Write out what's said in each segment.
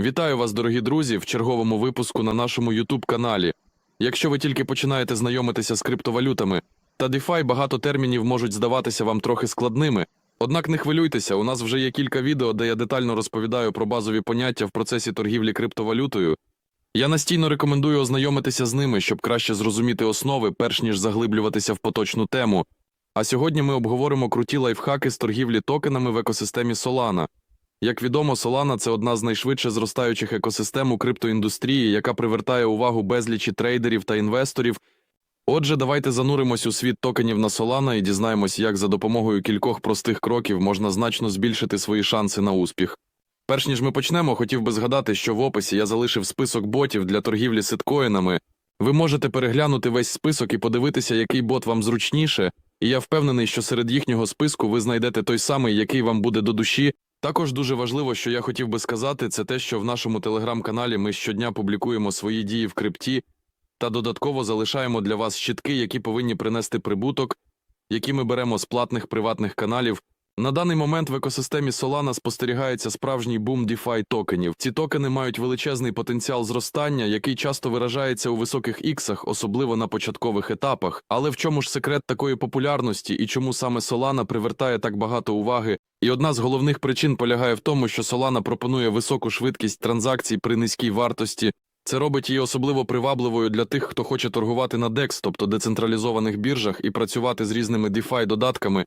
Вітаю вас, дорогі друзі, в черговому випуску на нашому youtube каналі. Якщо ви тільки починаєте знайомитися з криптовалютами та DeFi, багато термінів можуть здаватися вам трохи складними. Однак не хвилюйтеся, у нас вже є кілька відео, де я детально розповідаю про базові поняття в процесі торгівлі криптовалютою. Я настійно рекомендую ознайомитися з ними, щоб краще зрозуміти основи, перш ніж заглиблюватися в поточну тему. А сьогодні ми обговоримо круті лайфхаки з торгівлі токенами в екосистемі Solana. Як відомо, Solana – це одна з найшвидше зростаючих екосистем у криптоіндустрії, яка привертає увагу безлічі трейдерів та інвесторів. Отже, давайте зануримось у світ токенів на Solana і дізнаємось, як за допомогою кількох простих кроків можна значно збільшити свої шанси на успіх. Перш ніж ми почнемо, хотів би згадати, що в описі я залишив список ботів для торгівлі ситкоїнами. Ви можете переглянути весь список і подивитися, який бот вам зручніше, і я впевнений, що серед їхнього списку ви знайдете той самий, який вам буде до душі. Також дуже важливо, що я хотів би сказати, це те, що в нашому телеграм-каналі ми щодня публікуємо свої дії в крипті та додатково залишаємо для вас щитки, які повинні принести прибуток, які ми беремо з платних приватних каналів. На даний момент в екосистемі Solana спостерігається справжній бум DeFi токенів. Ці токени мають величезний потенціал зростання, який часто виражається у високих іксах, особливо на початкових етапах. Але в чому ж секрет такої популярності і чому саме Solana привертає так багато уваги? І одна з головних причин полягає в тому, що Solana пропонує високу швидкість транзакцій при низькій вартості. Це робить її особливо привабливою для тих, хто хоче торгувати на DEX, тобто децентралізованих біржах, і працювати з різними DeFi додатками.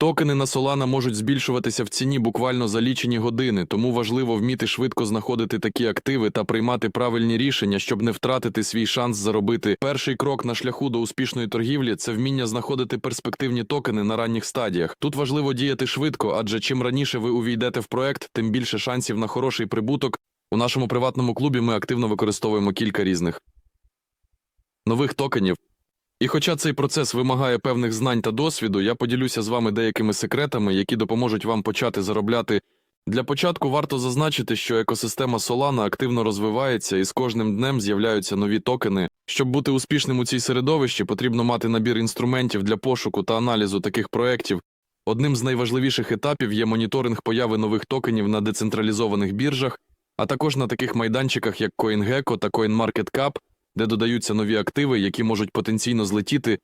Токени на Solana можуть збільшуватися в ціні буквально за лічені години, тому важливо вміти швидко знаходити такі активи та приймати правильні рішення, щоб не втратити свій шанс заробити. Перший крок на шляху до успішної торгівлі це вміння знаходити перспективні токени на ранніх стадіях. Тут важливо діяти швидко, адже чим раніше ви увійдете в проект, тим більше шансів на хороший прибуток. У нашому приватному клубі ми активно використовуємо кілька різних нових токенів. І хоча цей процес вимагає певних знань та досвіду, я поділюся з вами деякими секретами, які допоможуть вам почати заробляти. Для початку варто зазначити, що екосистема Solana активно розвивається і з кожним днем з'являються нові токени. Щоб бути успішним у цій середовищі, потрібно мати набір інструментів для пошуку та аналізу таких проєктів. Одним з найважливіших етапів є моніторинг появи нових токенів на децентралізованих біржах, а також на таких майданчиках, як CoinGecko та CoinMarketCap, де додаються нові активи, які можуть потенційно злетіти.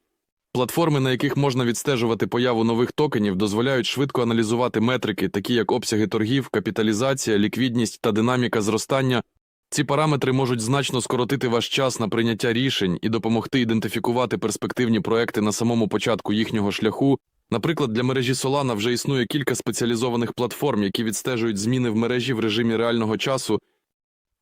Платформи, на яких можна відстежувати появу нових токенів, дозволяють швидко аналізувати метрики, такі як обсяги торгів, капіталізація, ліквідність та динаміка зростання. Ці параметри можуть значно скоротити ваш час на прийняття рішень і допомогти ідентифікувати перспективні проекти на самому початку їхнього шляху. Наприклад, для мережі Solana вже існує кілька спеціалізованих платформ, які відстежують зміни в мережі в режимі реального часу.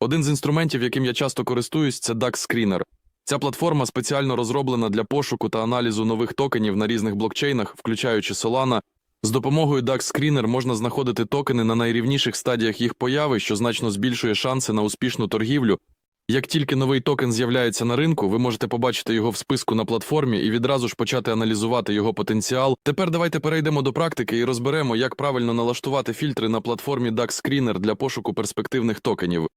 Один з інструментів, яким я часто користуюсь, це DAX Screener. Ця платформа спеціально розроблена для пошуку та аналізу нових токенів на різних блокчейнах, включаючи Solana. З допомогою DAX Screener можна знаходити токени на найрівніших стадіях їх появи, що значно збільшує шанси на успішну торгівлю. Як тільки новий токен з'являється на ринку, ви можете побачити його в списку на платформі і відразу ж почати аналізувати його потенціал. Тепер давайте перейдемо до практики і розберемо, як правильно налаштувати фільтри на платформі DAX Screener для пошуку перспективних токенів.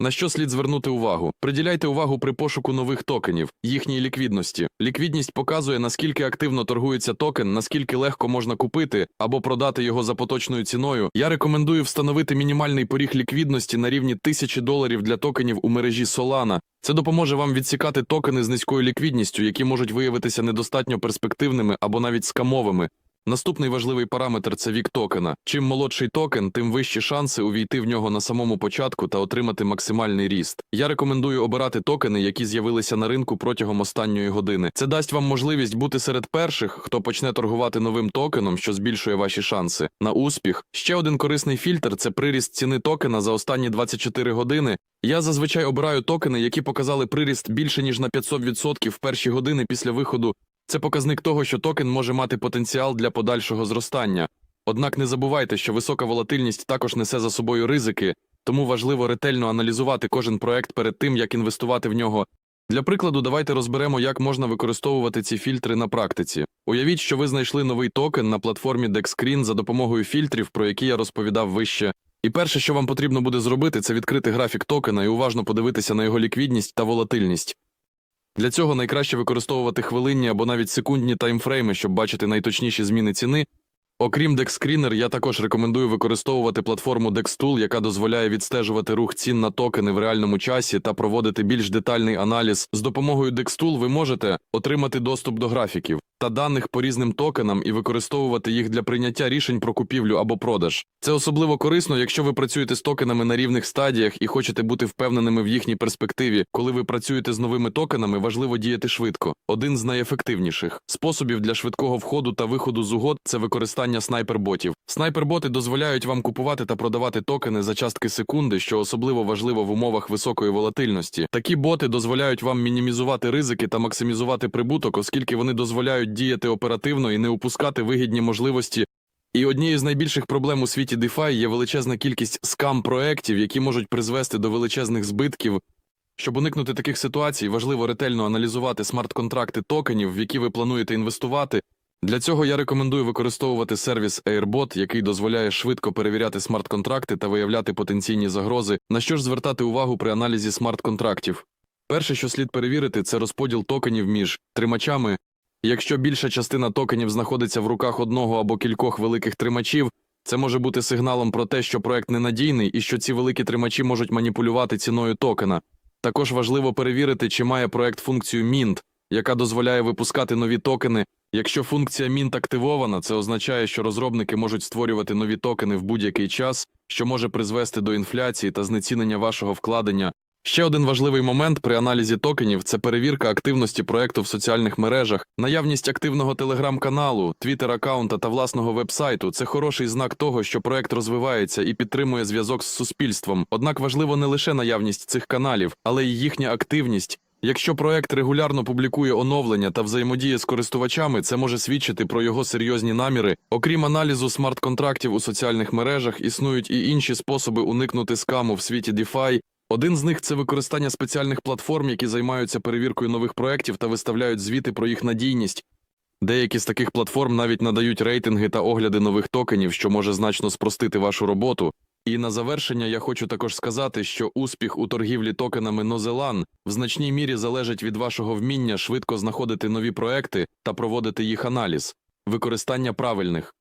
На що слід звернути увагу? Приділяйте увагу при пошуку нових токенів, їхньої ліквідності. Ліквідність показує, наскільки активно торгується токен, наскільки легко можна купити або продати його за поточною ціною. Я рекомендую встановити мінімальний поріг ліквідності на рівні 1000 доларів для токенів у мережі Solana. Це допоможе вам відсікати токени з низькою ліквідністю, які можуть виявитися недостатньо перспективними або навіть скамовими. Наступний важливий параметр це вік токена. Чим молодший токен, тим вищі шанси увійти в нього на самому початку та отримати максимальний ріст. Я рекомендую обирати токени, які з'явилися на ринку протягом останньої години. Це дасть вам можливість бути серед перших, хто почне торгувати новим токеном, що збільшує ваші шанси на успіх. Ще один корисний фільтр це приріст ціни токена за останні 24 години. Я зазвичай обираю токени, які показали приріст більше ніж на 500% в перші години після виходу це показник того, що токен може мати потенціал для подальшого зростання. Однак не забувайте, що висока волатильність також несе за собою ризики, тому важливо ретельно аналізувати кожен проект перед тим, як інвестувати в нього. Для прикладу, давайте розберемо, як можна використовувати ці фільтри на практиці. Уявіть, що ви знайшли новий токен на платформі DexScreen за допомогою фільтрів, про які я розповідав вище. І перше, що вам потрібно буде зробити, це відкрити графік токена і уважно подивитися на його ліквідність та волатильність. Для цього найкраще використовувати хвилинні або навіть секундні таймфрейми, щоб бачити найточніші зміни ціни. Окрім DexScreener, я також рекомендую використовувати платформу DexTool, яка дозволяє відстежувати рух цін на токени в реальному часі та проводити більш детальний аналіз. З допомогою DexTool ви можете отримати доступ до графіків та даних по різним токенам і використовувати їх для прийняття рішень про купівлю або продаж. Це особливо корисно, якщо ви працюєте з токенами на рівних стадіях і хочете бути впевненими в їхній перспективі. Коли ви працюєте з новими токенами, важливо діяти швидко. Один з найефективніших способів для швидкого входу та виходу з угод це використання снайперботів. Снайперботи дозволяють вам купувати та продавати токени за частки секунди, що особливо важливо в умовах високої волатильності. Такі боти дозволяють вам мінімізувати ризики та максимізувати прибуток, оскільки вони дозволяють діяти оперативно і не упускати вигідні можливості. І однією з найбільших проблем у світі DeFi є величезна кількість скам-проєктів, які можуть призвести до величезних збитків. Щоб уникнути таких ситуацій, важливо ретельно аналізувати смарт-контракти токенів, в які ви плануєте інвестувати. Для цього я рекомендую використовувати сервіс Airbot, який дозволяє швидко перевіряти смарт-контракти та виявляти потенційні загрози, на що ж звертати увагу при аналізі смарт-контрактів. Перше, що слід перевірити, це розподіл токенів між тримачами. Якщо більша частина токенів знаходиться в руках одного або кількох великих тримачів, це може бути сигналом про те, що проект ненадійний і що ці великі тримачі можуть маніпулювати ціною токена. Також важливо перевірити, чи має проект функцію Mint, яка дозволяє випускати нові токени. Якщо функція Mint активована, це означає, що розробники можуть створювати нові токени в будь-який час, що може призвести до інфляції та знецінення вашого вкладення. Ще один важливий момент при аналізі токенів це перевірка активності проекту в соціальних мережах, наявність активного телеграм-каналу, твіттер-аккаунта та власного вебсайту це хороший знак того, що проект розвивається і підтримує зв'язок з суспільством. Однак важливо не лише наявність цих каналів, але й їхня активність. Якщо проект регулярно публікує оновлення та взаємодіє з користувачами, це може свідчити про його серйозні наміри. Окрім аналізу смарт-контрактів у соціальних мережах, існують і інші способи уникнути скаму в світі DeFi. Один з них це використання спеціальних платформ, які займаються перевіркою нових проєктів та виставляють звіти про їх надійність. Деякі з таких платформ навіть надають рейтинги та огляди нових токенів, що може значно спростити вашу роботу. І на завершення я хочу також сказати, що успіх у торгівлі токенами Нозелан в значній мірі залежить від вашого вміння швидко знаходити нові проекти та проводити їх аналіз. Використання правильних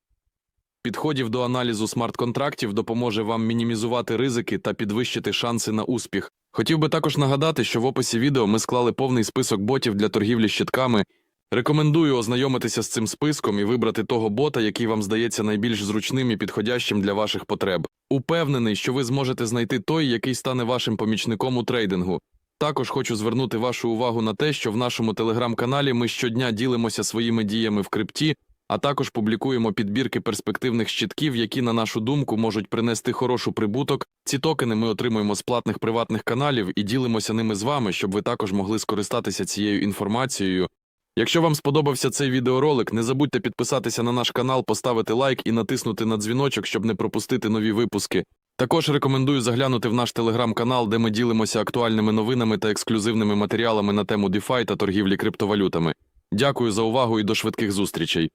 підходів до аналізу смарт-контрактів допоможе вам мінімізувати ризики та підвищити шанси на успіх. Хотів би також нагадати, що в описі відео ми склали повний список ботів для торгівлі щитками. Рекомендую ознайомитися з цим списком і вибрати того бота, який вам здається найбільш зручним і підходящим для ваших потреб. Упевнений, що ви зможете знайти той, який стане вашим помічником у трейдингу. Також хочу звернути вашу увагу на те, що в нашому телеграм-каналі ми щодня ділимося своїми діями в крипті, а також публікуємо підбірки перспективних щитків, які, на нашу думку, можуть принести хорошу прибуток. Ці токени ми отримуємо з платних приватних каналів і ділимося ними з вами, щоб ви також могли скористатися цією інформацією. Якщо вам сподобався цей відеоролик, не забудьте підписатися на наш канал, поставити лайк і натиснути на дзвіночок, щоб не пропустити нові випуски. Також рекомендую заглянути в наш телеграм-канал, де ми ділимося актуальними новинами та ексклюзивними матеріалами на тему DeFi та торгівлі криптовалютами. Дякую за увагу і до швидких зустрічей.